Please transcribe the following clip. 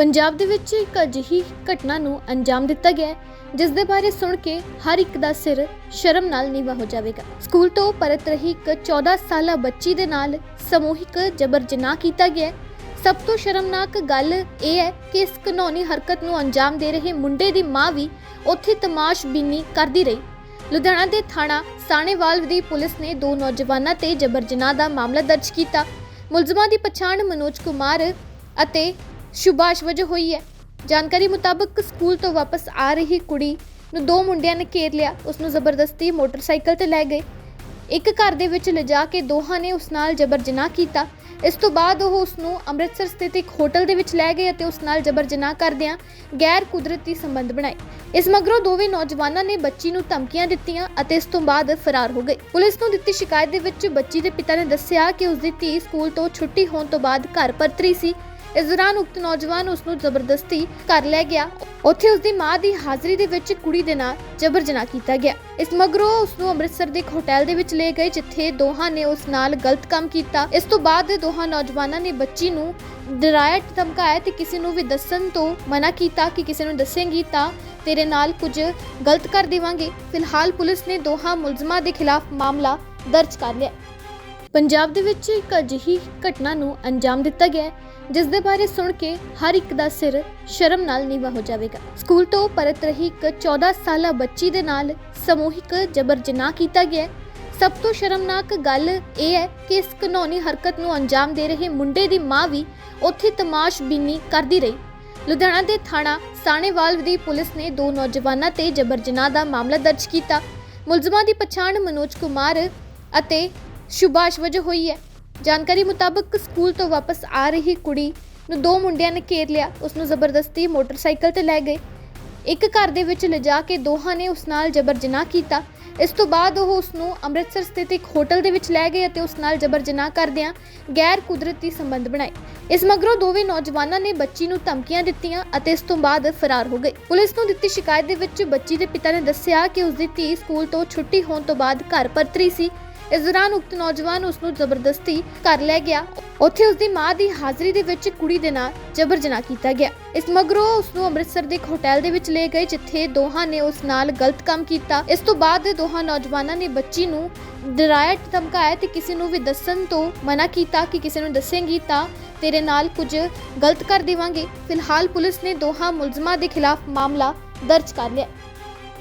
ਪੰਜਾਬ ਦੇ ਵਿੱਚ ਇੱਕ ਅਜਿਹੀ ਘਟਨਾ ਨੂੰ ਅੰਜਾਮ ਦਿੱਤਾ ਗਿਆ ਜਿਸ ਦੇ ਬਾਰੇ ਸੁਣ ਕੇ ਹਰ ਇੱਕ ਦਾ ਸਿਰ ਸ਼ਰਮ ਨਾਲ ਨੀਵਾ ਹੋ ਜਾਵੇਗਾ। ਸਕੂਲ ਤੋਂ ਪਰਤ ਰਹੀ ਇੱਕ 14 ਸਾਲਾ ਬੱਚੀ ਦੇ ਨਾਲ ਸਮੂਹਿਕ ਜਬਰ ਜਨਾਹ ਕੀਤਾ ਗਿਆ ਸਭ ਤੋਂ ਸ਼ਰਮਨਾਕ ਗੱਲ ਇਹ ਹੈ ਕਿ ਇਸ ਕਾਨੂੰਨੀ ਹਰਕਤ ਨੂੰ ਅੰਜਾਮ ਦੇ ਰਹੇ ਮੁੰਡੇ ਦੀ ਮਾਂ ਵੀ ਉੱਥੇ ਤਮਾਸ਼ਬੀਨੀ ਕਰਦੀ ਰਹੀ। ਲੁਧਿਆਣਾ ਦੇ ਥਾਣਾ ਸਾਣੇਵਾਲ ਦੀ ਪੁਲਿਸ ਨੇ ਦੋ ਨੌਜਵਾਨਾਂ ਤੇ ਜਬਰ ਜਨਾਹ ਦਾ ਮਾਮਲਾ ਦਰਜ ਕੀਤਾ। ਮੁਲਜ਼ਮਾਂ ਦੀ ਪਛਾਣ ਮਨੋਜ ਕੁਮਾਰ ਅਤੇ ਸੁਭਾਸ਼ ਵਜੋਂ ਹੋਈ ਹੈ। ਜਾਣਕਾਰੀ ਮੁਤਾਬਕ ਸਕੂਲ ਤੋਂ ਵਾਪਸ ਆ ਰਹੀ ਕੁੜੀ ਨੂੰ ਦੋ ਮੁੰਡਿਆਂ ਨੇ ਘੇਰ ਲਿਆ। ਉਸ ਨੂੰ ਜ਼ਬਰਦਸਤੀ ਮੋਟਰਸਾਈਕਲ ਤੇ ਲੈ ਗਏ। ਇੱਕ ਘਰ ਦੇ ਵਿੱਚ ਲਿਜਾ ਕੇ ਦੋਹਾਂ ਨੇ ਉਸ ਨਾਲ ਜਬਰ ਜਨਾਹ ਕੀਤਾ। ਇਸ ਤੋਂ ਬਾਅਦ ਉਹ ਉਸ ਨੂੰ ਅੰਮ੍ਰਿਤਸਰ ਸਥਿਤ ਇੱਕ ਹੋਟਲ ਦੇ ਵਿੱਚ ਲੈ ਗਏ ਅਤੇ ਉਸ ਨਾਲ ਜਬਰ ਜਨਾਹ ਕਰਦਿਆਂ ਗੈਰ ਕੁਦਰਤੀ ਸੰਬੰਧ ਬਣਾਏ। ਇਸ ਮਗਰੋਂ ਦੋਵੇਂ ਨੌਜਵਾਨਾਂ ਨੇ ਬੱਚੀ ਨੂੰ ਧਮਕੀਆਂ ਦਿੱਤੀਆਂ ਅਤੇ ਇਸ ਤੋਂ ਬਾਅਦ ਫਰਾਰ ਹੋ ਗਏ। ਪੁਲਿਸ ਨੂੰ ਦਿੱਤੀ ਸ਼ਿਕਾਇਤ ਦੇ ਵਿੱਚ ਬੱਚੀ ਦੇ ਪਿਤਾ ਨੇ ਦੱਸਿਆ ਕਿ ਉਸ ਦੀ ਧੀ ਸਕੂਲ ਤੋਂ ਛੁੱਟੀ ਹੋਣ ਤੋਂ ਬਾਅਦ ਘਰ ਪਰਤਰੀ ਸੀ। ਇਸ ਦੌਰਾਨ ਉਕਤ ਨੌਜਵਾਨ ਉਸ ਨੂੰ ਜ਼ਬਰਦਸਤੀ ਘਰ ਲੈ ਗਿਆ। ਉੱਥੇ ਉਸ ਦੀ ਮਾਂ ਦੀ ਹਾਜ਼ਰੀ ਦੇ ਵਿੱਚ ਕੁੜੀ ਦੇ ਨਾਲ ਜਬਰ ਜਨਾਹ ਕੀਤਾ ਗਿਆ। ਇਸ ਮਗਰੋਂ ਉਸ ਨੂੰ ਅੰਮ੍ਰਿਤਸਰ ਦੇ ਇੱਕ ਹੋਟਲ ਦੇ ਵਿੱਚ ਲੈ ਗਏ, ਜਿੱਥੇ ਦੋਹਾਂ ਨੇ ਉਸ ਨਾਲ ਗਲਤ ਕੰਮ ਕੀਤਾ। ਇਸ ਤੋਂ ਬਾਅਦ ਦੋਹਾਂ ਨੌਜਵਾਨਾਂ ਨੇ ਬੱਚੀ ਨੂੰ ਡਰਾਇਆ, ਧਮਕਾਇਆ ਤੇ ਕਿਸੇ ਨੂੰ ਵੀ ਦੱਸਣ ਤੋਂ ਮਨਾ ਕੀਤਾ ਕਿ ਕਿਸੇ ਨੂੰ ਦੱਸੇਂਗੀ ਤਾਂ ਤੇਰੇ ਨਾਲ ਕੁਝ ਗਲਤ ਕਰ ਦੇਵਾਂਗੇ। ਫਿਲਹਾਲ ਪੁਲਿਸ ਨੇ ਦੋਹਾਂ ਮੁਲਜ਼ਮਾਂ ਦੇ ਖਿਲਾਫ ਮਾਮਲਾ ਦਰਜ ਕਰ ਲਿਆ। ਪੰਜਾਬ ਦੇ ਵਿੱਚ ਇੱਕ ਅਜਿਹੀ ਘਟਨਾ ਨੂੰ ਅੰਜਾਮ ਦਿੱਤਾ ਗਿਆ ਹੈ, ਜਿਸ ਦੇ ਬਾਰੇ ਸੁਣ ਕੇ ਹਰ ਇੱਕ ਦਾ ਸਿਰ ਸ਼ਰਮ ਨਾਲ ਨੀਵਾ ਹੋ ਜਾਵੇਗਾ। ਸਕੂਲ ਤੋਂ ਪਰਤ ਰਹੀ ਇੱਕ 14 ਸਾਲਾ ਬੱਚੀ ਦੇ ਨਾਲ ਸਮੂਹਿਕ ਜਬਰ ਜਨਾਹ ਕੀਤਾ ਗਿਆ ਹੈ। ਸਭ ਤੋਂ ਸ਼ਰਮਨਾਕ ਗੱਲ ਇਹ ਹੈ ਕਿ ਇਸ ਕਾਨੂੰਨੀ ਹਰਕਤ ਨੂੰ ਅੰਜਾਮ ਦੇ ਰਹੇ ਮੁੰਡੇ ਦੀ ਮਾਂ ਵੀ ਉੱਥੇ ਤਮਾਸ਼ਬੀਨੀ ਕਰਦੀ ਰਹੀ। ਲੁਧਿਆਣਾ ਦੇ ਥਾਣਾ ਸਾਣੇਵਾਲ ਦੀ ਪੁਲਿਸ ਨੇ ਦੋ ਨੌਜਵਾਨਾਂ ਤੇ ਜਬਰ ਜਨਾਹ ਦਾ ਮਾਮਲਾ ਦਰਜ ਕੀਤਾ। ਮੁਲਜ਼ਮਾਂ ਦੀ ਪਛਾਣ ਮਨੋਜ ਕੁਮਾਰ ਅਤੇ ਸੁਭਾਸ਼ ਵਜੋਂ ਹੋਈ ਹੈ। ਜਾਣਕਾਰੀ ਮੁਤਾਬਕ ਸਕੂਲ ਤੋਂ ਵਾਪਸ ਆ ਰਹੀ ਕੁੜੀ ਨੂੰ ਦੋ ਮੁੰਡਿਆਂ ਨੇ ਘੇਰ ਲਿਆ। ਉਸ ਨੂੰ ਜ਼ਬਰਦਸਤੀ ਮੋਟਰਸਾਈਕਲ ਤੇ ਲੈ ਗਏ। ਇੱਕ ਘਰ ਦੇ ਵਿੱਚ ਲਿਜਾ ਕੇ ਦੋਹਾਂ ਨੇ ਉਸ ਨਾਲ ਜਬਰ ਜਨਾਹ ਕੀਤਾ। ਇਸ ਤੋਂ ਬਾਅਦ ਉਹ ਉਸ ਨੂੰ ਅੰਮ੍ਰਿਤਸਰ ਸਥਿਤ ਇੱਕ ਹੋਟਲ ਦੇ ਵਿੱਚ ਲੈ ਗਏ ਅਤੇ ਉਸ ਨਾਲ ਜਬਰ ਜਨਾਹ ਕਰਦਿਆਂ ਗੈਰ ਕੁਦਰਤੀ ਸੰਬੰਧ ਬਣਾਏ। ਇਸ ਮਗਰੋਂ ਦੋਵੇਂ ਨੌਜਵਾਨਾਂ ਨੇ ਬੱਚੀ ਨੂੰ ਧਮਕੀਆਂ ਦਿੱਤੀਆਂ ਅਤੇ ਇਸ ਤੋਂ ਬਾਅਦ ਫਰਾਰ ਹੋ ਗਏ। ਪੁਲਿਸ ਨੂੰ ਦਿੱਤੀ ਸ਼ਿਕਾਇਤ ਦੇ ਵਿੱਚ ਬੱਚੀ ਦੇ ਪਿਤਾ ਨੇ ਦੱਸਿਆ ਕਿ ਉਸ ਦੀ ਧੀ ਸਕੂਲ ਤੋਂ ਛੁੱਟੀ ਹੋਣ ਤੋਂ ਬਾਅਦ ਘਰ ਪਰਤਰੀ ਸੀ। ਇਸ ਦੌਰਾਨ ਉਕਤ ਨੌਜਵਾਨ ਉਸ ਨੂੰ ਜ਼ਬਰਦਸਤੀ ਘਰ ਲੈ ਗਿਆ। ਉੱਥੇ ਉਸ ਦੀ ਮਾਂ ਦੀ ਹਾਜ਼ਰੀ ਦੇ ਵਿੱਚ ਕੁੜੀ ਦੇ ਨਾਲ ਜਬਰ ਜਨਾਹ ਕੀਤਾ ਗਿਆ। ਇਸ ਮਗਰੋਂ ਉਸ ਨੂੰ ਅੰਮ੍ਰਿਤਸਰ ਦੇ ਇੱਕ ਹੋਟਲ ਦੇ ਵਿੱਚ ਲੈ ਗਏ, ਜਿੱਥੇ ਦੋਹਾਂ ਨੇ ਉਸ ਨਾਲ ਗਲਤ ਕੰਮ ਕੀਤਾ। ਇਸ ਤੋਂ ਬਾਅਦ ਦੋਹਾਂ ਨੌਜਵਾਨਾਂ ਨੇ ਬੱਚੀ ਨੂੰ ਡਰਾਇਆ, ਧਮਕਾਇਆ ਤੇ ਕਿਸੇ ਨੂੰ ਵੀ ਦੱਸਣ ਤੋਂ ਮਨਾ ਕੀਤਾ ਕਿ ਕਿਸੇ ਨੂੰ ਦੱਸੇਂਗੀ ਤਾਂ ਤੇਰੇ ਨਾਲ ਕੁਝ ਗਲਤ ਕਰ ਦੇਵਾਂਗੇ। ਫਿਲਹਾਲ ਪੁਲਿਸ ਨੇ ਦੋਹਾਂ ਮੁਲਜ਼ਮਾਂ ਦੇ ਖਿਲਾਫ ਮਾਮਲਾ ਦਰਜ ਕਰ ਲਿਆ।